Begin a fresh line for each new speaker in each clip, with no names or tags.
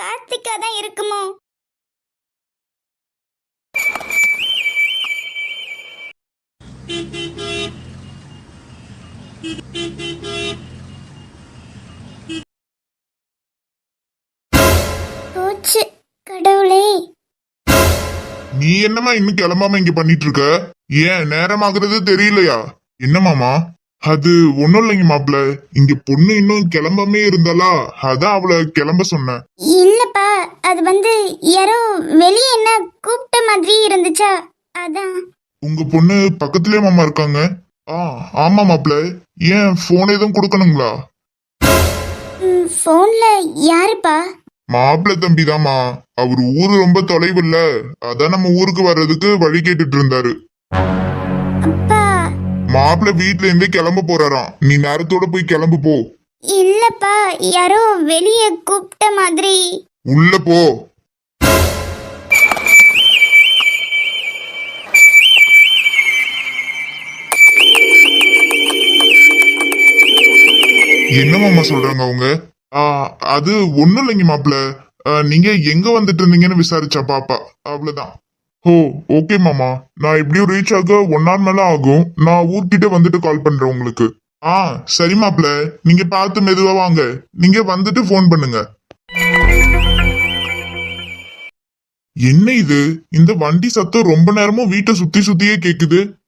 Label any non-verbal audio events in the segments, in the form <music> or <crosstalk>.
தான் இருக்குமோ? போச்சு கடவுளே.
நீ என்னம்மா இன்னும் கிளம்பாம இங்க பண்ணிட்டு இருக்க? ஏன் நேரமாகிறது தெரியலையா? என்ன மாமா? அது ஒண்ணும் இல்லைங்க மாப்ள இங்க பொண்ணு இன்னும் கிளம்பாமே இருந்தாளா அதான் அவளை கிளம்ப சொன்னேன்.
இல்லப்பா அது வந்து யாரோ வெளியே என்ன கூப்பிட்ட மாதிரி இருந்துச்சா? அதான்.
உங்க பொண்ணு பக்கத்துலயே மாமா இருக்காங்க. ஆ ஆமா மாப்ள ஏன் போன் எதுவும் கொடுக்கணுங்களா?
போன்ல யாருப்பா?
மாப்பிள்ளை தம்பிதாம்மா. அவர் ஊரு ரொம்ப தொலைவு இல்ல அதான் நம்ம ஊருக்கு வர்றதுக்கு வழி கேட்டுட்டு இருந்தாரு.
அப்பா
மாப்பிள்ளை வீட்ல இருந்தே கிளம்ப போறாராம். நீ நேரத்தோட போய் கிளம்பு போ.
இல்லப்பா யாரோ வெளியே கூப்பிட்ட மாதிரி.
உள்ள போ. என்ன மாமா சொல்றாங்க அவங்க? அது ஒண்ணும் இல்லைங்க மாப்பிள்ள. நீங்க எங்க வந்துட்டு இருந்தீங்கன்னு விசாரிச்சா பாப்பா. அவ்வளவுதான். ஓ ஓகே மாமா. நான் எப்படியும் ரீச் ஆக ஒன் ஹவர் மேல ஆகும். நான் ஊர்கிட்ட வந்துட்டு கால் பண்றேன் உங்களுக்கு. ஆ சரி மாப்பிள்ள. நீங்க பார்த்து மெதுவா வாங்க. நீங்க வந்துட்டு ஃபோன் பண்ணுங்க. என்ன இது? இந்த வண்டி சத்தம் ரொம்ப நேரமும் வீட்டை சுத்தி சுத்தியே கேக்குது.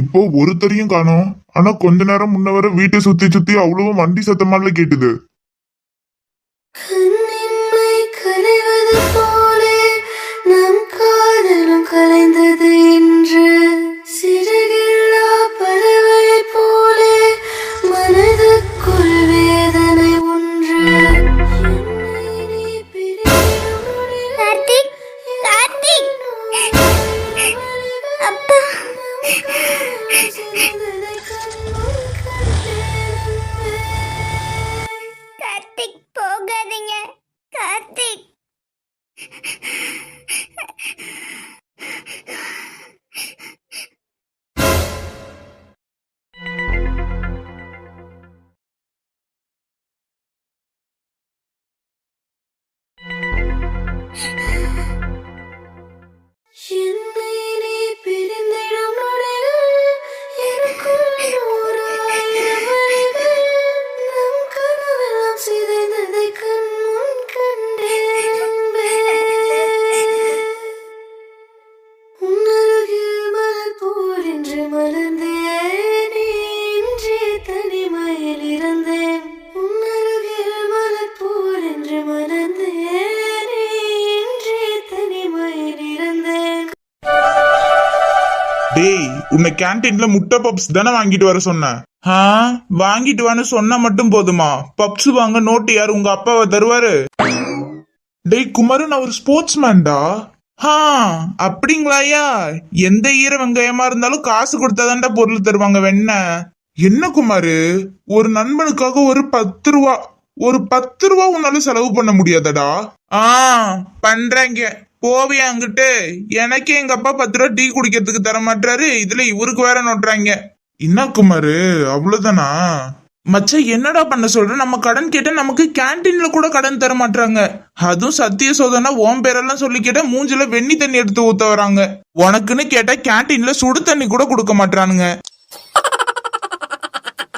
இப்போ ஒருத்தரையும் காணோம். ஆனா கொஞ்ச நேரம் முன்ன வர வீட்டை சுத்தி சுத்தி அவ்வளவு வண்டி சத்தமால கேட்டுது.
உன்னை கேண்டீன்ல முட்டை பப்ஸ் தானே வாங்கிட்டு வர சொன்னேன் ஆ? வாங்கிட்டு வான்னு சொன்னா மட்டும் போதுமா? பப்ஸ் வாங்க நோட்டு யார் உங்க அப்பாவை தருவாரு? டேய் குமாரு நான் ஒரு ஸ்போர்ட்ஸ் மேன்டா ஹா அப்படிங்களாயா எந்த ஈர வெங்காயமா இருந்தாலும் காசு கொடுத்தாதான்டா பொருள் தருவாங்க வெண்ண. என்ன குமாரு? ஒரு நண்பனுக்காக ஒரு பத்து ரூபா ஒரு பத்து ரூபா உன்னால செலவு பண்ண முடியாதடா? ஆ பண்றேங்க. போவியா அங்கிட்டு. எனக்கே எங்க அப்பா பத்து ரூபா டீ குடிக்கிறதுக்கு தர மாட்டாரு இதுல இவருக்கு வேற நோட்டுறாங்க. என்ன குமாரு? அவ்வளவுதானா? மச்சான் என்னடா பண்ண சொல்ற? நம்ம கடன் கேட்டா நமக்கு கேண்டீன்ல கூட கடன் தர மாட்டாங்க அதுவும் சத்திய சோதனா ஓம் பேரெல்லாம் சொல்லி கேட்டா மூஞ்சில வெண்ணி தண்ணி எடுத்து ஊத்த வராங்க. உனக்குன்னு கேட்டா கேண்டீன்ல சுடு தண்ணி கூட கொடுக்க மாட்டானுங்க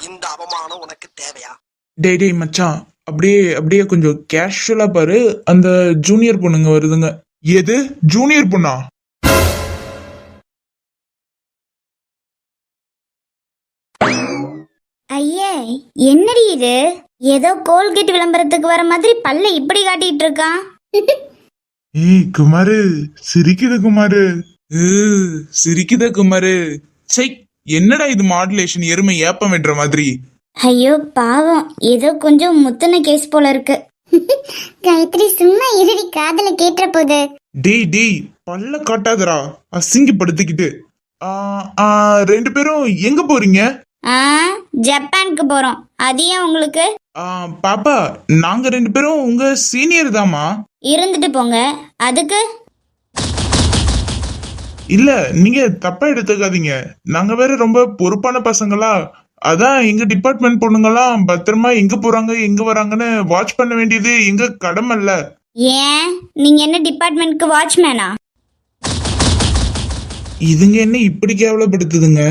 இந்த அவமானம் உனக்கு தேவையா?
டேய் டேய் மச்சான். அப்படியே அப்படியே கொஞ்சம் கேஷுவலா பாரு. அந்த ஜூனியர் பொண்ணுங்க வருதுங்க. எது? ஜூனியர் பொண்ணா?
ஐயே என்னடி இது? ஏதோ கோல்கேட் விளம்பரத்துக்கு வர மாதிரி பல்ல இப்படி காட்டிட்டு இருக்கான்.
ஏய் குமாரு சிரிக்குது குமாரு. சிரிக்குத குமாரு. சை என்னடா இது மாடுலேஷன் எருமை ஏப்பம் விடுற மாதிரி?
ஐயோ பாவம் ஏதோ கொஞ்சம் முத்துன கேஸ் போல இருக்கு. காயத்ரி சும்மா இறுதி காதல கேட்டுற போது
டேய் டேய் பல்ல காட்டாதடா. அசிங்கப்படுத்திக்கிட்டு. ஆ, ஆ, ரெண்டு பேரும் எங்க போறீங்க?
ஆ ஜப்பானுக்கு போறோம். அது ஏன் உங்களுக்கு?
ஆ, பாப்பா நாங்க ரெண்டு பேரும் உங்க சீனியர் தாம்மா.
இருந்துட்டு போங்க. அதுக்கு?
இல்ல நீங்க தப்பா எடுத்துக்காதீங்க. நாங்க வேற ரொம்ப பொறுப்பான பசங்களா? அதான் எங்க டிபார்ட்மெண்ட் பொண்ணுங்கெல்லாம் பத்திரமா எங்க போறாங்க எங்க வராங்கன்னு வாட்ச் பண்ண வேண்டியது எங்க கடமை இல்ல.
ஏன்? நீங்க என்ன டிபார்ட்மெண்ட்க்கு வாட்ச்மேனா
இதுங்க என்ன இப்படி கேவலப்படுத்துதுங்க?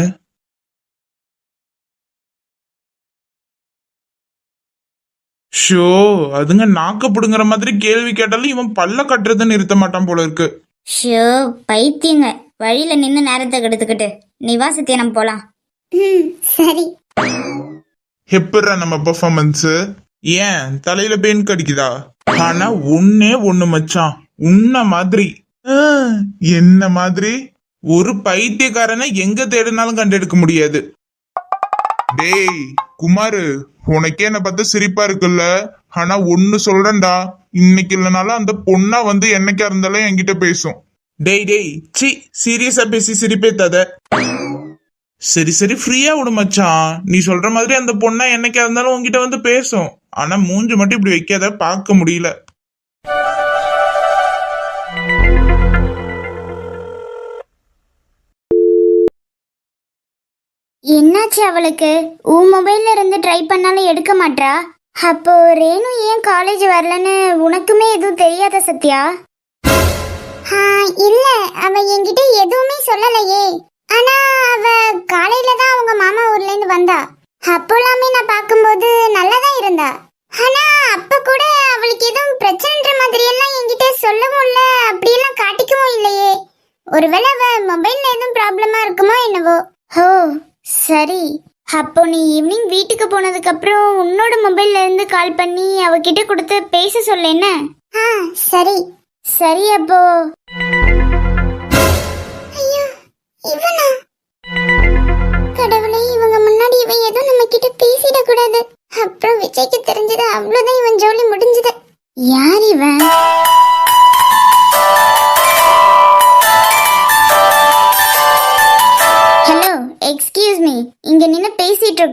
ஷோ அதுங்க நாக்க புடுங்குற மாதிரி கேள்வி கேட்டாலும் இவன் பல்ல கட்டுறதை நிறுத்த மாட்டான் போல இருக்கு.
ஷோ பைத்தியங்க. வழியில நின்று நேரத்தை கெடுத்துக்கிட்டு. நீ வா சத்யானம் போலாம். ம் சரி.
எப்படா நம்ம பெர்ஃபார்மன்ஸ் ஏன்? தலையில பெயின் கடிக்குதா? ஆனா ஒன்னே ஒண்ணு மச்சான். உன்ன மாதிரி. என்ன மாதிரி? ஒரு பைத்தியக்காரனை எங்க தேடினாலும் கண்டெடுக்க முடியாது. டேய் குமாரு உனக்கே என்ன பார்த்தா சிரிப்பா இருக்குல்ல? ஆனா ஒன்னு சொல்றேன்டா. இன்னைக்கு இல்லைனாலும் அந்த பொண்ணா வந்து என்னைக்கா இருந்தாலும் என்கிட்ட பேசும். டேய் டேய் சி சீரியஸா பேசி சிரிப்பே தத சரி சரி ஃப்ரீயா விடு மச்சான். நீ சொல்ற மாதிரி அந்த பொண்ணா என்னைக்கா இருந்தாலும் உன்கிட்ட வந்து பேசும். ஆனா மூஞ்சி மட்டும் இப்படி வைக்காத பார்க்க முடியல.
என்னாச்சு அவளுக்கு? உன் மொபைல்ல இருந்து ட்ரை பண்ணாலும் எடுக்க மாட்றா? அப்போ ரேணு ஏன் காலேஜ் வரலன்னு உனக்குமே எதுவும் தெரியாத சத்யா? இல்ல. அவ என்கிட்ட எதுவுமே சொல்லலையே. ஆனா அவ காலையில தான் அவங்க மாமா ஊர்ல இருந்து வந்தா. அப்போலாமே நான் பார்க்கும்போது நல்லா தான் இருந்தா. ஆனா அப்ப கூட அவளுக்கு எதுவும் பிரச்சனைன்ற மாதிரி எல்லாம் என்கிட்ட சொல்லவும் இல்ல அப்படியெல்லாம் காட்டிக்கவும் இல்லையே. ஒருவேளை அவ மொபைல்ல எதுவும் ப்ராப்ளமா இருக்குமோ என்னவோ. ஓ சரி. அப்போ நீ ஈவினிங் வீட்டுக்கு போனதுக்கு அப்புறம் உன்னோட மொபைல்ல இருந்து கால் பண்ணி அவகிட்ட கொடுத்து பேச சொல்ல என்ன? ஆ சரி. சரி அப்போ.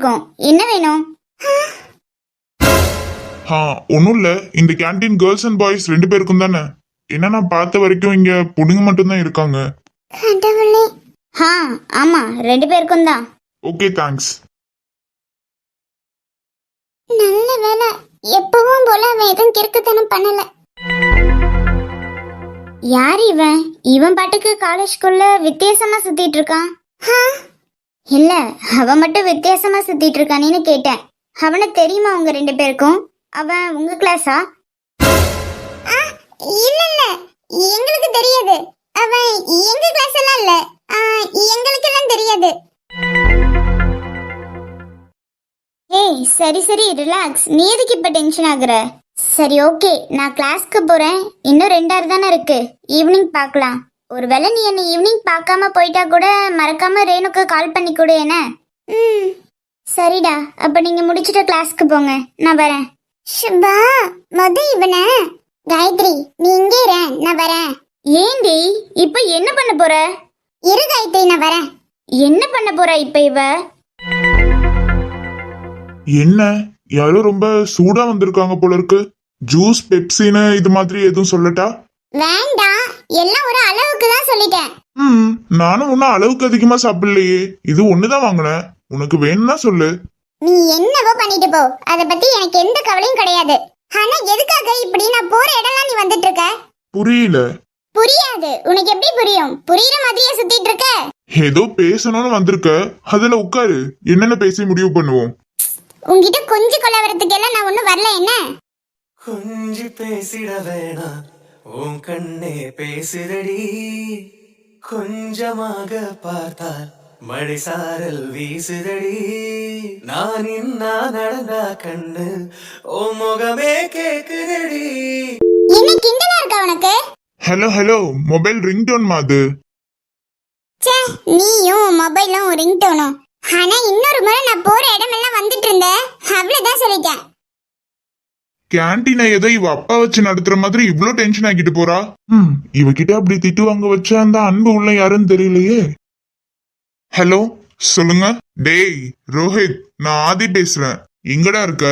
இருக்கோம். என்ன வேணும்?
ஆ ஒன்றும் இல்லை. இந்த கேண்டீன் கேர்ள்ஸ் அண்ட் பாய்ஸ் ரெண்டு பேருக்கும் தானே? என்ன நான் பார்த்த வரைக்கும் இங்க பொண்ணுங்க மட்டும்தான் இருக்காங்க.
கடவுளே. ஹா ஆமா ரெண்டு பேருக்கும் தான்.
ஓகே தேங்க்ஸ்
நல்ல வேலை. எப்பவும் போல அவன் எதுவும் கிறுக்குத்தனம் பண்ணல. யார் இவன்? இவன் பாட்டுக்கு காலேஜ்குள்ள வித்தியாசமா சுத்திட்டு இருக்கான். ஹா? இல்ல அவன் மட்டும் வித்தியாசமா சுத்திட்டு இருக்கானேன்னு கேட்டேன். அவனை தெரியுமா உங்க ரெண்டு பேருக்கும்? அவன் உங்க கிளாஸா இல்ல இல்ல. எங்களுக்கு தெரியாது. அவன் எங்க கிளாஸ் எல்லாம் இல்ல. எங்களுக்கு எல்லாம் தெரியாது. ஏய் சரி சரி ரிலாக்ஸ் நீ எதுக்கு இப்ப டென்ஷன் ஆகுற? சரி ஓகே நான் கிளாஸ்க்கு போறேன். இன்னும் ரெண்டாறு தானே இருக்கு. ஈவினிங் பார்க்கலாம். ஒருவேளை நீ என்ன ஈவினிங் பார்க்காம போயிட்டா கூட மறக்காம ரேணுக்கு கால் பண்ணி கொடு என்ன? ம். சரிடா அப்ப நீங்க முடிச்சிட்டு கிளாஸ்க்கு போங்க. நான் வரேன். ஷபா மது இவன. காயத்ரி நீ இங்கே இரு நான் வரேன். ஏண்டி இப்ப என்ன பண்ண போற? இரு காயத்ரி நான் வரேன். என்ன பண்ண போற இப்ப இவ?
என்ன? யாரும் ரொம்ப சூடா வந்திருக்காங்க போல இருக்கு. ஜூஸ் பெப்சின்னு இது மாதிரி எதுவும் சொல்லட்டா?
வேண்டாம். எல்லாம் ஒரு அளவுக்கு தான் சொல்லிட்டேன்.
ம் நானும் ஒன்றும் அளவுக்கு அதிகமா சாப்பிடலையே. இது ஒண்ணுதான் வாங்கினேன் உனக்கு வேணும்னா சொல்லு.
நீ என்னவோ பண்ணிட்டு போ. அத பத்தி எனக்கு எந்த கவலையும் கிடையாது. ஆனா எதுக்காக இப்படி நான் போற இடம்லாம் நீ வந்துட்டு இருக்க
புரியல.
புரியாது. உனக்கு எப்படி புரியும்? புரியுற மாதிரியே சுத்திட்டு இருக்க.
ஏதோ பேசணும்னு வந்திருக்க. அதுல உட்காரு. என்னென்ன பேசி முடிவு பண்ணுவோம்?
உன்கிட்ட கொஞ்சம் கொலவரத்துக்கு எல்லாம் நான் ஒண்ணும் வரல என்ன?
கொஞ்சி பேசிட வேணாம். உன் கண்ணே பேசுதடி. கொஞ்சமாக பார்த்தால் மழை சாரல் வீசுதடி. நான் இன்னா நடந்தா கண்ணு ஓ முகமே கேக்குதடி.
என்ன கிண்டலா இருக்கா உனக்கு?
ஹலோ ஹலோ மொபைல் ரிங்டோன் மாது.
ச்சே நீயும் மொபைலும் ரிங்டோனும் ஆனா இன்னொரு முறை நான் போற இடமெல்லாம் வந்துட்டு இருந்தேன். அவ்வளவுதான் சொல்லிட்டேன்.
கேண்டீனை ஏதோ இவ அப்பா வச்சு நடத்துற மாதிரி இவ்ளோ டென்ஷன் ஆக்கிட்டு போறா? ம். இவகிட்ட அப்படி திட்டு வாங்க வச்சா அந்த அன்பு உள்ள யாருன்னு தெரியலையே. ஹலோ
சொல்லுங்க. டேய் ரோஹித் நான் ஆதி பேசுறேன். எங்கடா இருக்க?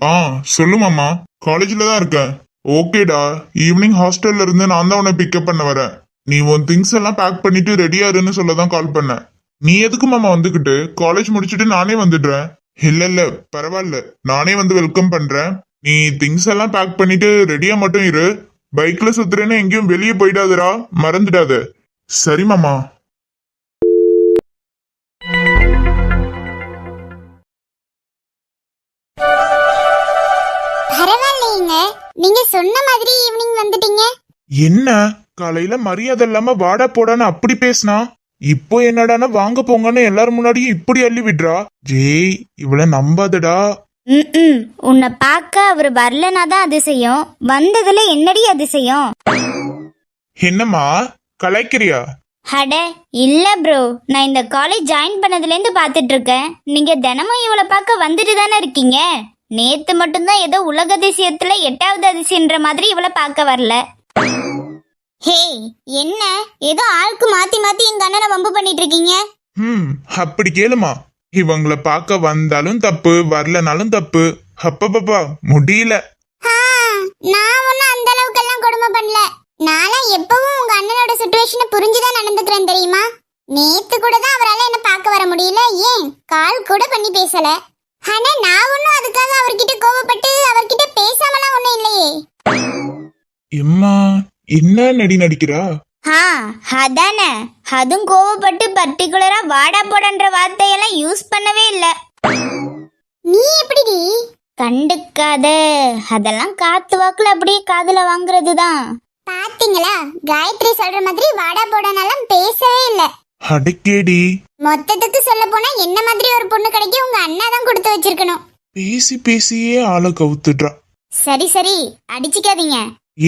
ஆ சொல்லு மாமா. காலேஜ்ல தான் இருக்கேன் ஓகேடா ஈவினிங் ஹாஸ்டல்ல இருந்து நான் தான் உன்னை பிக்கப் பண்ண வரேன். நீ உன் திங்ஸ் எல்லாம் பேக் பண்ணிட்டு ரெடியா இருன்னு சொல்ல தான் கால் பண்ணேன் நீ எதுக்கு மாமா வந்துகிட்டு? காலேஜ் முடிச்சுட்டு நானே வந்துடுறேன். இல்ல இல்ல பரவாயில்ல. நானே வந்து வெல்கம் பண்றேன். நீ திங்ஸ் எல்லாம் பேக் பண்ணிட்டு ரெடியா மட்டும் இரு. பைக்ல சுத்துறேன்னு எங்கேயும் வெளியே போயிடாதடா. மறந்துடாத. சரி மாமா.
பரவாயில்லைங்க. நீங்க சொன்ன மாதிரி ஈவினிங் வந்துட்டீங்க.
என்ன? காலையில மரியாதை இல்லாம வாடா போடான்னு அப்படி பேசினா? இப்போ என்னடான்னா வாங்க போங்கன்னு எல்லாரும் முன்னாடியும் இப்படி அள்ளி விடுறா? ஜேய் இவள நம்பாதடா.
ம் உன்னை பார்க்க அவர் வரலனா தான் அதிசயம் வந்ததுல என்னடி அதிசயம்
என்னம்மா? கலாய்க்கிறியா?
அட இல்ல ப்ரோ நான் இந்த காலேஜ் ஜாயின் பண்ணதுலேருந்து பார்த்துட்டு இருக்கேன் நீங்க தினமும் இவளை பார்க்க வந்துட்டு தானே இருக்கீங்க? நேத்து மட்டும்தான் ஏதோ உலக அதிசயத்துல எட்டாவது அதிசயன்ற மாதிரி இவளை பார்க்க வரல. ஹே என்ன? ஏதோ ஆளுக்கு மாத்தி மாத்தி எங்க அண்ணனை வம்பு பண்ணிட்டு இருக்கீங்க?
ம் அப்படி கேளுமா. இவங்கள பார்க்க வந்தாலும் தப்பு வரலனாலும் தப்பு. அப்பப்பப்பா முடியல.
நான் ஒன்னும் அந்த அளவுக்கு எல்லாம் கொடுமை பண்ணல. நான்லாம் எப்பவும் உங்க அண்ணனோட சுச்சுவேஷனை புரிஞ்சுதான் நடந்துக்கிறேன் தெரியுமா? நேத்து கூட தான் அவரால என்ன பார்க்க வர முடியல. ஏன்? கால் கூட பண்ணி பேசல. ஆனா நான் ஒன்னும் அதுக்காக அவர்கிட்ட கோவப்பட்டு அவர்கிட்ட பேசாமலாம் ஒண்ணும் இல்லையே.
எம்மா என்ன நடி நடிக்கிறா?
ஆ அதானே. அதுவும் கோவப்பட்டு பர்டிகுலரா வாடா போடன்ற வார்த்தையெல்லாம் யூஸ் பண்ணவே இல்லை.
நீ எப்படிடி?
கண்டுக்காத. அதெல்லாம் காத்து வாக்குல அப்படியே காதுல வாங்குறது தான்
பாத்தீங்களா? காயத்ரி சொல்ற மாதிரி வாடா போடானெல்லாம் பேசவே இல்ல.
அடக்கேடி.
மொத்தத்துக்கு சொல்ல போனா என்ன மாதிரி ஒரு பொண்ணு கிடைக்க உங்க அண்ணா தான் கொடுத்து வச்சிருக்கணும்.
பேசி பேசியே ஆளை கவுத்துடுறா.
சரி சரி. அடிச்சுக்காதீங்க.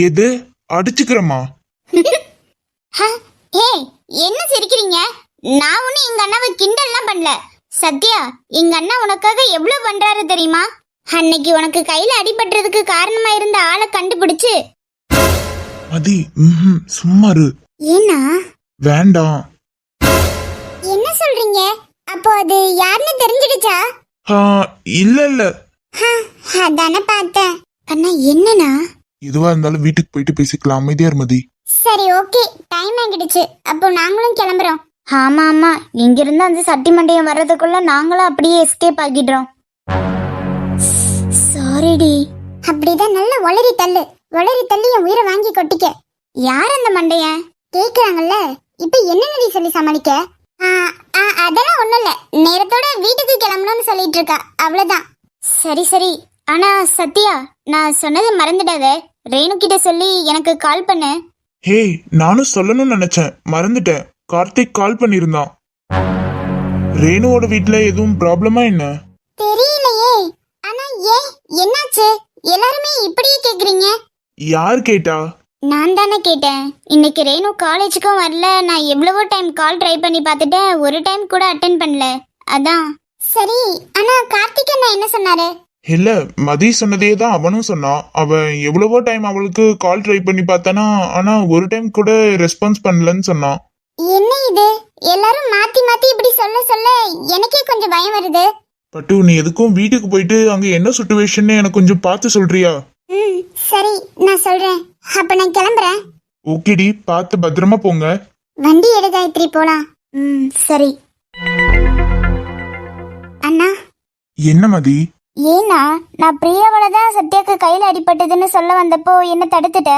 எது? அடிச்சுக்கிறமா <laughs>
ஏய் என்ன சிரிக்கிறீங்க? நான் ஒன்னும் எங்க அண்ணாவை கிண்டல்லாம் பண்ணல. சத்யா எங்க அண்ணா உனக்காக எவ்வளவு பண்றாரு தெரியுமா? அன்னைக்கு உனக்கு கையில அடிபட்டுறதுக்கு காரணமா இருந்த ஆளை கண்டுபிடிச்சு.
மதி ம்ஹும், சும்மா இரு.
ஏன்னா?
வேண்டாம்.
என்ன சொல்றீங்க? அப்போ அது யாருன்னு தெரிஞ்சிடுச்சா?
ஆ, இல்ல இல்ல.
அதானே பார்த்தேன். அண்ணா என்னண்ணா?
எதுவா இருந்தாலும் வீட்டுக்கு போயிட்டு பேசிக்கலாம். அமைதியா இரு மதி.
சரி ஓகே. டைம் ஆகிடுச்சு. அப்போ நாங்களும் கிளம்புறோம்.
ஆமா ஆமா. இங்கிருந்து அந்த சட்டி மண்டையம் வர்றதுக்குள்ள நாங்களும் அப்படியே எஸ்கேப் ஆகிடுறோம். சாரிடி
அப்படிதான் நல்ல ஒளரி தள்ளு. ஒளரி தள்ளி என் உயிரை வாங்கி கொட்டிக்க.
யார் அந்த மண்டையன்
கேக்குறாங்கல்ல. இப்ப என்னடி சொல்லி சமாளிக்க? அதெல்லாம் ஒண்ணும் இல்ல. நேரத்தோட வீட்டுக்கு கிளம்பணும்னு சொல்லிட்டு இருக்கா. அவ்வளவுதான்.
சரி சரி. ஆனா சத்யா நான் சொன்னதை மறந்துடாத. ரேணு கிட்ட சொல்லி எனக்கு கால் பண்ணு.
ஹே நானும் சொல்லணும்னு நினைச்சேன். மறந்துட்டேன். கார்த்திக் கால் பண்ணியிருந்தான். ரேணுவோட வீட்ல எதுவும் ப்ராப்ளமா என்ன?
தெரியலையே. ஆனா ஏன் என்னாச்சு? எல்லாருமே இப்படியே கேக்குறீங்க?
யார் கேட்டா?
நான் தானே கேட்டேன். இன்னைக்கு ரேணு காலேஜுக்கும் வரல. நான் எவ்வளவோ டைம் கால் ட்ரை பண்ணி பார்த்துட்டேன். ஒரு டைம் கூட அட்டன் பண்ணல. அதான்.
சரி ஆனா கார்த்திக் அண்ணா என்ன சொன்னாரு?
இல்ல மதி சொன்னதே தான் அவனும் சொன்னான். அவன் எவ்வளவோ டைம் அவளுக்கு கால் ட்ரை பண்ணி பார்த்தானா ஆனா ஒரு டைம் கூட ரெஸ்பான்ஸ் பண்ணலன்னு சொன்னான்.
என்ன இது? எல்லாரும் மாத்தி மாத்தி இப்படி சொல்ல சொல்ல எனக்கே கொஞ்சம் பயம் வருது.
பட்டு நீ எதுக்கும் வீட்டுக்கு போயிட்டு அங்க என்ன சுச்சுவேஷன் எனக்கு கொஞ்சம் பார்த்து சொல்றியா?
ம் சரி நான் சொல்றேன். அப்ப நான் கிளம்புறேன்.
ஓகேடி பார்த்து பத்திரமா போங்க.
வண்டி எடு காயத்ரி போலாம்.
ம் சரி.
அண்ணா.
என்ன மதி?
ஏன்னா நான் பிரியாவோட தான் சத்யாக்கு கையில அடிபட்டதுன்னு சொல்ல வந்தப்போ என்ன தடுத்துட்ட?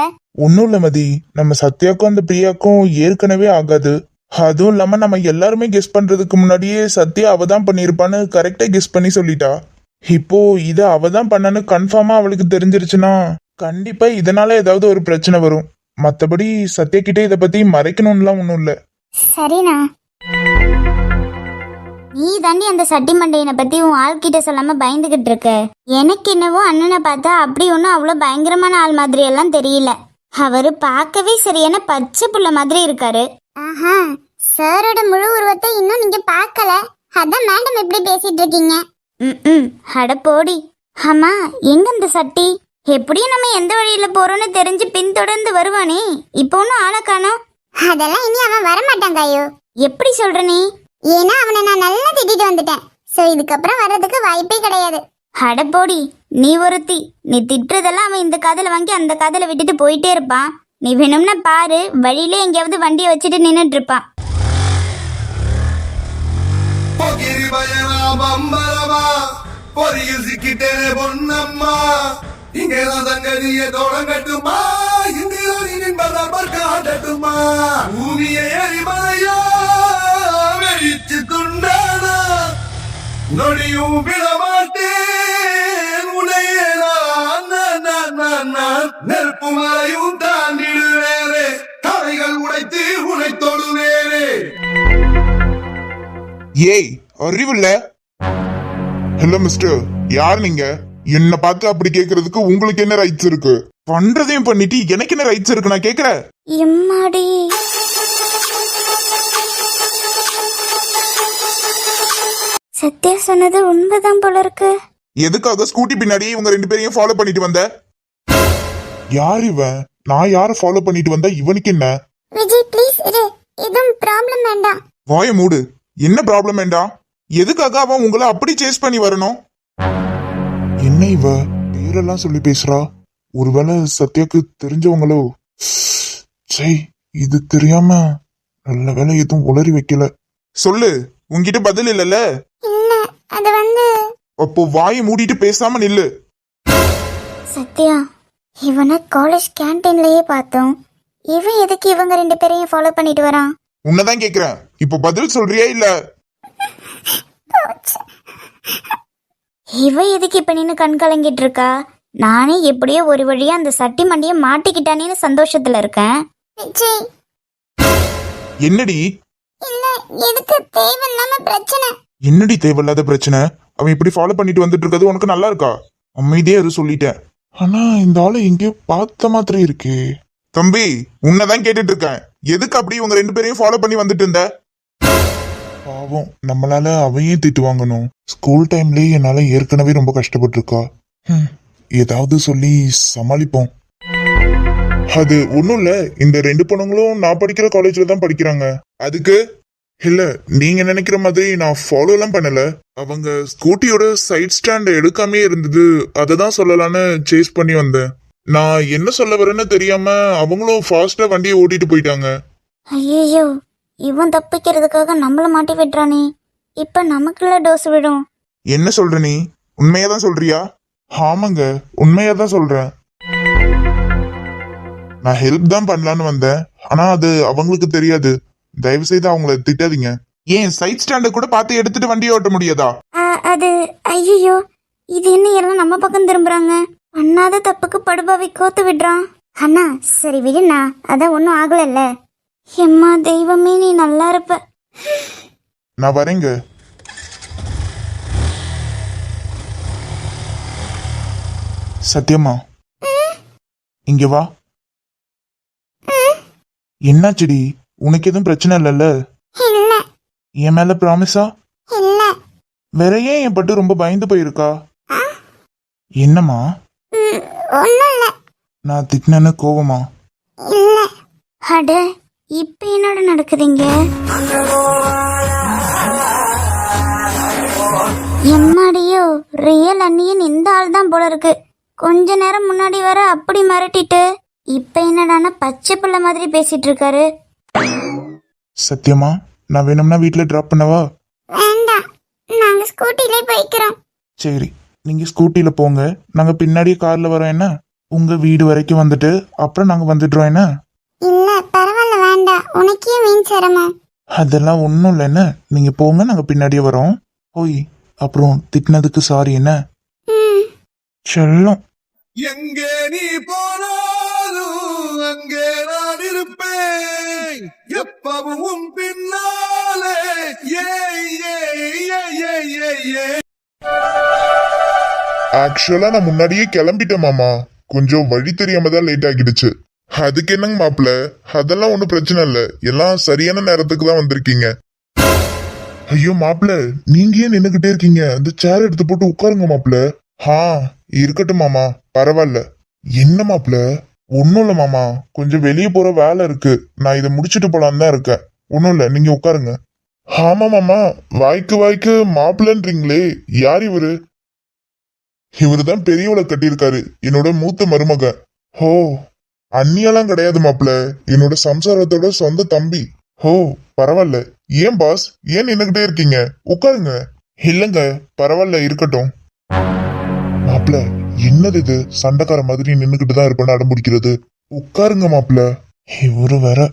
ஒன்றும் இல்லை மதி. நம்ம சத்யாக்கும் அந்த பிரியாக்கும் ஏற்கனவே ஆகாது. அதுவும் இல்லாம நம்ம எல்லாருமே கெஸ் பண்றதுக்கு முன்னாடியே சத்யா அவ தான் பண்ணியிருப்பான்னு கரெக்டா கெஸ் பண்ணி சொல்லிட்டா. இப்போ இத அவ தான் பண்ணனு கன்ஃபார்மா அவளுக்கு தெரிஞ்சிருச்சுன்னா கண்டிப்பா இதனால ஏதாவது ஒரு பிரச்சனை வரும். மத்தபடி சத்யா கிட்ட இத பத்தி மறைக்கணும்லாம் ஒன்றும் இல்லை.
சரிண்ணா. நீ தாண்டி அந்த சட்டி மண்டையனை பத்தி உன் ஆள்கிட்ட சொல்லாம பயந்துகிட்டு இருக்க. எனக்கு என்னவோ அண்ணனை பார்த்தா அப்படி ஒன்றும் அவ்வளோ பயங்கரமான ஆள் மாதிரி எல்லாம் தெரியல. அவரு பார்க்கவே சரியான பச்சை புள்ள மாதிரி இருக்காரு.
ஆஹா சாரோட முழு உருவத்தை இன்னும் நீங்க பார்க்கல. அதான் மேடம் எப்படி பேசிட்டு இருக்கீங்க.
ம் ம் அட போடி. ஆமா எங்க அந்த சட்டி? எப்படியும் நம்ம எந்த வழியில போறோம்னு தெரிஞ்சு பின்தொடர்ந்து வருவானே. இப்போ ஒன்றும் ஆளை காணோம்.
அதெல்லாம் இனி அவன் வரமாட்டான் காயோ.
எப்படி சொல்ற நீ?
ஏன்னா அவனை நான் நல்லா திட்டிட்டு வந்துட்டேன். சோ இதுக்கப்புறம் வர்றதுக்கு வாய்ப்பே கிடையாது.
அட போடி நீ ஒருத்தி. நீ திட்டுறதெல்லாம் அவன் இந்த காதுல வாங்கி அந்த காதுல விட்டுட்டு போயிட்டே இருப்பான். நீ வேணும்னா பாரு வழியிலே எங்கேயாவது வண்டியை வச்சுட்டு நின்னுட்டு இருப்பான்.
பொறியில் சிக்கிட்டேனே பொன்னம்மா. இங்கேதான் சங்கதிய தொடங்கட்டுமா இந்திரனின் பரபர் காட்டட்டுமா பூமியை எரிமலையா. நொடியும் விடமாட்டேன் நான் நெருப்பு மலையும் தாண்டிடுவேரே தலைகள் உடைத்து உனை தொடுவேரே
ஏய் அறிவில்ல? ஹலோ மிஸ்டர் யார் நீங்க? என்ன பார்த்து அப்படி கேக்குறதுக்கு உங்களுக்கு என்ன ரைட்ஸ் இருக்கு? பண்றதையும் பண்ணிட்டு எனக்கு என்ன ரைட்ஸ் இருக்கு நான் கேக்குறேன்?
எம்மாடி? சத்யா சொன்னது உண்மைதான் போல இருக்கு
எதுக்காக ஸ்கூட்டி பின்னாடி இவங்க ரெண்டு பேரையும் ஃபாலோ பண்ணிட்டு வந்த? யார் இவன் நான் யார ஃபாலோ பண்ணிட்டு வந்தா இவனுக்கு என்ன?
விஜய் ப்ளீஸ் இரு. எதுவும் ப்ராப்ளம் வேண்டாம்.
வாய மூடு. என்ன ப்ராப்ளம் வேண்டாம் எதுக்காக அவன் உங்களை அப்படி சேஸ் பண்ணி வரணும்? என்ன இவ? பேரெல்லாம் சொல்லி பேசுறா. ஒருவேளை சத்யாக்கு தெரிஞ்சவங்களோ? சை இது தெரியாம நல்ல வேலை எதுவும் உளறி வைக்கல. சொல்லு. உன்கிட்ட பதில் இல்லல்ல?
இல்ல அது வந்து
அப்போ வாயை மூடிட்டு பேசாம நில்லு.
சத்யா இவனை காலேஜ் கேன்டீன்லயே பார்த்தோம். இவன் எதுக்கு இவங்க ரெண்டு பேரையும் ஃபாலோ பண்ணிட்டு வரான்?
உன்னதான் கேக்குறேன். இப்போ பதில் சொல்றியா இல்ல?
இவ எதுக்கு இப்ப நின்னு கண் கலங்கிட்டு இருக்கா? நானே எப்படியோ ஒரு வழியா அந்த சட்டி மண்டிய மாட்டிக்கிட்டானேன்னு சந்தோஷத்துல இருக்கேன்.
என்னடி?
இல்ல எதுக்கு தேவையில்லாம பிரச்சனை?
என்னடி தேவையில்லாத பிரச்சனை? அவன் இப்படி ஃபாலோ பண்ணிட்டு வந்துட்டு இருக்கிறது உனக்கு நல்லா இருக்கா? அமைதியா இரு சொல்லிட்டேன். ஆனா இந்த ஆளை எங்கேயோ பார்த்த மாதிரி இருக்கே. தம்பி உன்னதான் கேட்டுட்டு இருக்கேன். எதுக்கு அப்படி உங்க ரெண்டு பேரையும் ஃபாலோ பண்ணி வந்துட்டு இருந்த? பாவம் நம்மளால அவையே திட்டு வாங்கணும். ஸ்கூல் டைம்லயே என்னால ஏற்கனவே ரொம்ப கஷ்டப்பட்டு இருக்கா ஏதாவது சொல்லி சமாளிப்போம். அது ஒண்ணும் இல்ல இந்த ரெண்டு பொண்ணுங்களும் நான் படிக்கிற காலேஜ்ல தான் படிக்கிறாங்க. அதுக்கு இல்ல நீங்க நினைக்கிற மாதிரி நான் ஃபாலோ எல்லாம் பண்ணல. அவங்க ஸ்கூட்டியோட சைட் ஸ்டாண்ட் எடுக்காமே இருந்தது. அதை தான் சொல்லலான்னு சேஸ் பண்ணி வந்தேன். நான் என்ன சொல்ல வரேன்னு தெரியாம அவங்களும் ஃபாஸ்டா வண்டியை ஓட்டிட்டு போயிட்டாங்க.
ஐயோ இவன் தப்பிக்கிறதுக்காக நம்மள மாட்டி விட்டுறானே. இப்ப நமக்குள்ள டோஸ் விடும்.
என்ன சொல்ற நீ? உண்மையா தான் சொல்றியா? ஆமாங்க உண்மையா தான் சொல்றேன். நான் ஹெல்ப் தான் பண்ணலான்னு வந்தேன். ஆனா அது அவங்களுக்கு தெரியாது. தயவு செய்து அவங்கள திட்டாதீங்க. ஏன் சைட் ஸ்டாண்ட கூட பார்த்து எடுத்துட்டு வண்டியை ஓட்ட முடியாதா?
அது ஐயோ இது என்ன எல்லாம் நம்ம பக்கம் திரும்புறாங்க? பண்ணாத தப்புக்கு படுபாவை கோத்து விடுறான். அண்ணா சரி விடுண்ணா அதான் ஒன்றும் ஆகலல்ல. எம்மா தெய்வமே நீ நல்லா இருப்ப.
நான் வரேங்க. சத்யம்மா இங்க வா. என்னாச்சுடி? உனக்கு எதுவும் பிரச்சனை இல்லைல்ல?
இல்ல.
என் மேல ப்ராமிஸா
இல்ல.
வேற ஏன் என் பட்டு ரொம்ப பயந்து போயிருக்கா? என்னம்மா?
ம், ஒண்ணும் இல்ல.
நான் திட்டினேன்னு கோவமா?
இல்ல.
அட இப்ப என்னோட நடக்குதுங்க? எம்மாடியோ ரியல் அண்ணியன் இந்த ஆள் தான் போல இருக்கு. கொஞ்ச நேரம் முன்னாடி வர அப்படி மிரட்டிட்டு இப்ப என்னடான்னா பச்சை பிள்ளை மாதிரி பேசிட்டு இருக்காரு.
சத்யமா நான் வேணும்னா வீட்டில் ட்ராப் பண்ணவா?
வேண்டாம். நாங்க ஸ்கூட்டிலே போய்க்கிறோம்.
சரி நீங்க ஸ்கூட்டில போங்க. நாங்க பின்னாடி கார்ல வரோம் என்ன? உங்க வீடு வரைக்கும் வந்துட்டு அப்புறம் நாங்க வந்துடுறோம் என்ன?
இல்ல பரவாயில்ல வேண்டாம். உனக்கே மீன் சிரமம்.
அதெல்லாம் ஒன்றும் இல்லை என்ன? நீங்க போங்க நாங்க பின்னாடியே வரோம். ஓய் அப்புறம் திட்டினதுக்கு சாரி என்ன?
ம்.
செல்லம்.
எங்கே நீ போனாலும் அங்கே எப்பவும் பின்னாலே. ஏ ஏ ஏ ஏ ஏ
ஆக்சுவலா நான் முன்னாடியே கிளம்பிட்டேன் மாமா. கொஞ்சம் வழி தெரியாம தான் லேட் ஆகிடுச்சு. அதுக்கு என்னங்க மாப்பிள? அதெல்லாம் ஒன்றும் பிரச்சனை இல்லை. எல்லாம் சரியான நேரத்துக்கு தான் வந்திருக்கீங்க. ஐயோ மாப்பிள நீங்க ஏன் நின்னுகிட்டே இருக்கீங்க? அந்த சேர் எடுத்து போட்டு உட்காருங்க மாப்பிள. ஹா இருக்கட்டும் மாமா. பரவாயில்ல. என்ன மாப்பிள? ஒன்றும் இல்லை மாமா. கொஞ்சம் வெளியே போற வேலை இருக்கு. நான் இதை முடிச்சுட்டு போலான்னு தான் இருக்கேன். ஒன்றும் இல்லை நீங்க உட்காருங்க. ஆமா மாமா. வாய்க்கு வாய்க்கு மாப்பிள்ளன்றீங்களே. யார் இவரு? இவரு தான் பெரியவளை கட்டியிருக்காரு. என்னோட மூத்த மருமக. ஹோ அண்ணியெல்லாம் கிடையாது மாப்பிள்ள. என்னோட சம்சாரத்தோட சொந்த தம்பி. ஹோ பரவாயில்ல. ஏன் பாஸ் ஏன் நின்னுகிட்டே இருக்கீங்க? உட்காருங்க. இல்லைங்க பரவாயில்ல இருக்கட்டும். மாப்பிள்ள என்னது இது சண்டைக்கார மாதிரி நின்னுகிட்டு தான் இருப்பேன்னு அடம்பிடிக்கிறது? உட்காருங்க மாப்பிள்ள. இவரு வேற.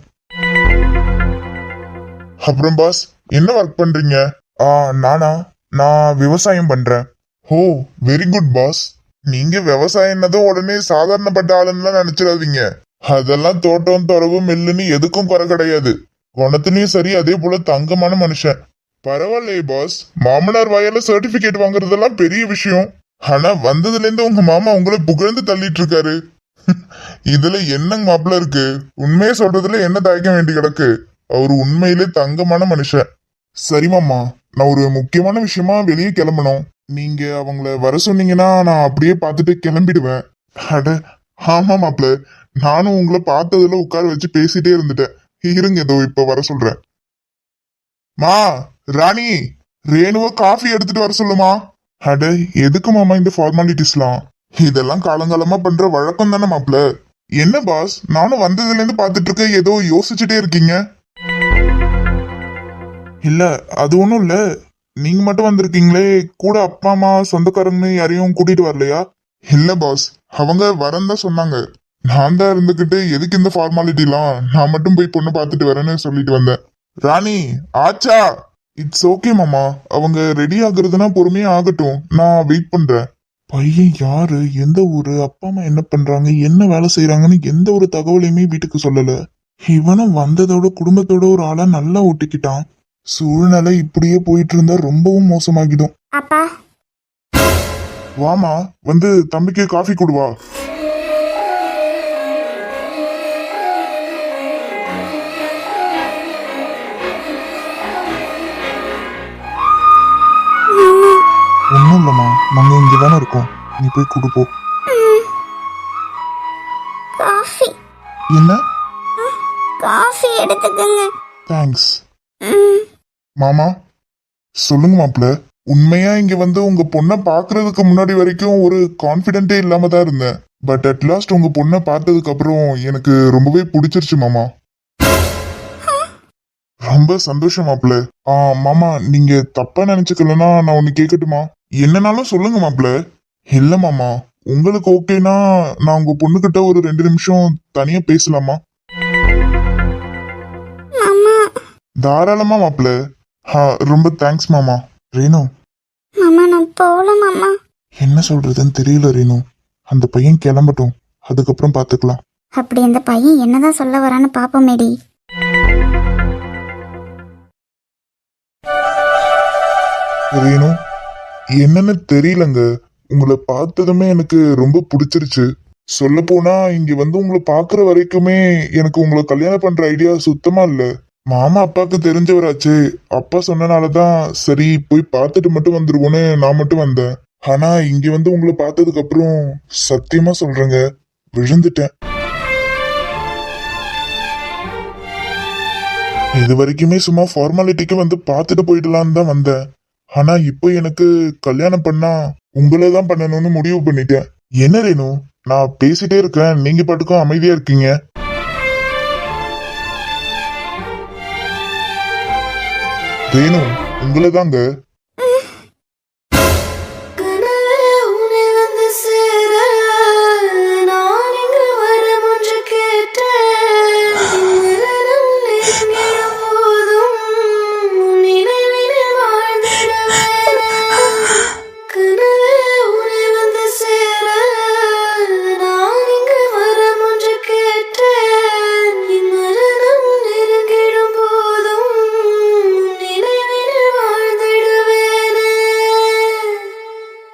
அப்புறம் பாஸ் என்ன ஒர்க் பண்றீங்க? ஆ நானா? நான் விவசாயம் பண்றேன். ஓ வெரி குட் பாஸ் நீங்க விவசாயம்னதும் உடனே சாதாரணப்பட்ட ஆளுன்னு நினைச்சிடாதீங்க. அதெல்லாம் தோட்டம் தொரவு மில்லுன்னு எதுக்கும் குறை கிடையாது. குணத்துலயும் சரி அதே போல தங்கமான மனுஷன். பரவாயில்லையே பாஸ் மாமனார் வாயால சர்டிபிகேட் வாங்குறதெல்லாம் பெரிய விஷயம். ஆனா வந்ததுல இருந்து உங்க மாமா உங்களை புகழ்ந்து தள்ளிட்டு இருக்காரு இதுல என்னங்க மாப்பிள்ள இருக்கு? உண்மையை சொல்றதுல என்ன தயக்க வேண்டி கிடக்கு? அவரு உண்மையிலே தங்கமான மனுஷன். சரி மாமா நான் ஒரு முக்கியமான விஷயமா வெளியே கிளம்பணும். நீங்க அவங்கள வர சொன்னீங்கன்னா நான் அப்படியே பார்த்துட்டு கிளம்பிடுவேன். அட ஆமா மாப்பிள்ள நானும் உங்களை பார்த்ததுல உட்கார வச்சு பேசிட்டே இருந்துட்டேன். இருங்க ஏதோ இப்ப வர சொல்றேன். மா ராணி ரேணுவ காஃபி எடுத்துட்டு வர சொல்லுமா? அட எதுக்கு மாமா இந்த ஃபார்மாலிட்டிஸ்லாம் இதெல்லாம் காலங்காலமா பண்ற வழக்கம் தானே மாப்ள என்ன பாஸ் நானும் வந்ததுல இருந்து பாத்துட்டு இருக்க ஏதோ யோசிச்சுட்டே இருக்கீங்க. இல்ல அது ஒண்ணும் இல்ல. நீங்க மட்டும் வந்திருக்கீங்களே. கூட அப்பா அம்மா சொந்தக்காரங்கன்னு யாரையும் கூட்டிட்டு வரலையா? இல்ல பாஸ் அவங்க வரேன்னு தான் சொன்னாங்க. நான் தான் இருந்துகிட்டு எதுக்கு இந்த ஃபார்மாலிட்டிலாம் நான் மட்டும் போய் பொண்ணு பார்த்துட்டு வரேன்னு சொல்லிட்டு வந்தேன். ராணி ஆச்சா? இட்ஸ் ஓகே மாமா அவங்க ரெடி ஆகுறதுனா பொறுமையா ஆகட்டும். நான் வெயிட் பண்றேன். பையன் யாரு? எந்த ஊரு? அப்பா அம்மா என்ன பண்றாங்க? என்ன வேலை செய்யறாங்கன்னு எந்த ஒரு தகவலையுமே வீட்டுக்கு சொல்லல. இவனும் வந்ததோட குடும்பத்தோட ஒரு ஆளா நல்லா ஒட்டிக்கிட்டான். சூழ்நிலை இப்படியே போயிட்டு இருந்தா ரொம்பவும் மோசமாகிடும். வாமா வந்து தம்பிக்கு காஃபி கொடுவா தானே இருக்கோம். நீ போய் கொடுப்போம்
காஃபி.
என்ன?
காஃபி எடுத்துக்கங்க.
தேங்க்ஸ் மாமா சொல்லுங்க மாப்ள உண்மையா இங்க வந்து உங்க பொண்ணை பாக்குறதுக்கு முன்னாடி வரைக்கும் ஒரு கான்பிடென்ட்டே இல்லாம தான் இருந்தேன். பட் அட் லாஸ்ட் உங்க பொண்ணை பார்த்ததுக்கு அப்புறம் எனக்கு ரொம்பவே பிடிச்சிருச்சு மாமா. ரொம்ப சந்தோஷம் மாப்ள ஆ மாமா நீங்க தப்பா நினைச்சுக்கலன்னா நான் ஒன்னு கேட்கட்டுமா என்னனாலும் சொல்லுங்க மாப்ள இல்ல மாமா உங்களுக்கு ஓகேனா நான் உங்க பொண்ணுகிட்ட ஒரு ரெண்டு நிமிஷம் தனியா பேசலாமா?
மாமா.
தாராளமா மாப்ள ஆ ரொம்ப தேங்க்ஸ் மாமா. ரேணு.
மாமா நான் போகல மாமா.
என்ன சொல்றதுன்னு தெரியல ரேணு. அந்த பையன் கிளம்பட்டும். அதுக்கப்புறம் பாத்துக்கலாம்.
அப்படி அந்த பையன் என்னதான் சொல்ல வரான்னு பாப்போமேடி
ரேணு என்னன்னு தெரியலங்க. உங்களை பார்த்ததுமே எனக்கு ரொம்ப பிடிச்சிருச்சு. சொல்ல போனா இங்க வந்து உங்களை பாக்குற வரைக்குமே எனக்கு உங்களை கல்யாணம் பண்ற ஐடியா சுத்தமா இல்ல. மாமா அப்பாவுக்கு தெரிஞ்சவராச்சு. அப்பா சொன்னனாலதான் சரி போய் பார்த்துட்டு மட்டும் வந்துருவோன்னு நான் மட்டும் வந்தேன். ஆனா இங்க வந்து உங்களை பார்த்ததுக்கு அப்புறம் சத்தியமா சொல்றேங்க. விழுந்துட்டேன். இது வரைக்குமே சும்மா ஃபார்மாலிட்டிக்கு வந்து பார்த்துட்டு போயிடலான்னு தான் வந்தேன். ஆனா இப்போ எனக்கு கல்யாணம் பண்ணா உங்களை தான் பண்ணணும்னு முடிவு பண்ணிட்டேன். என்ன ரேணு? நான் பேசிட்டே இருக்கேன். நீங்க பாட்டுக்கும் அமைதியா இருக்கீங்க. ரேணு உங்களை தாங்க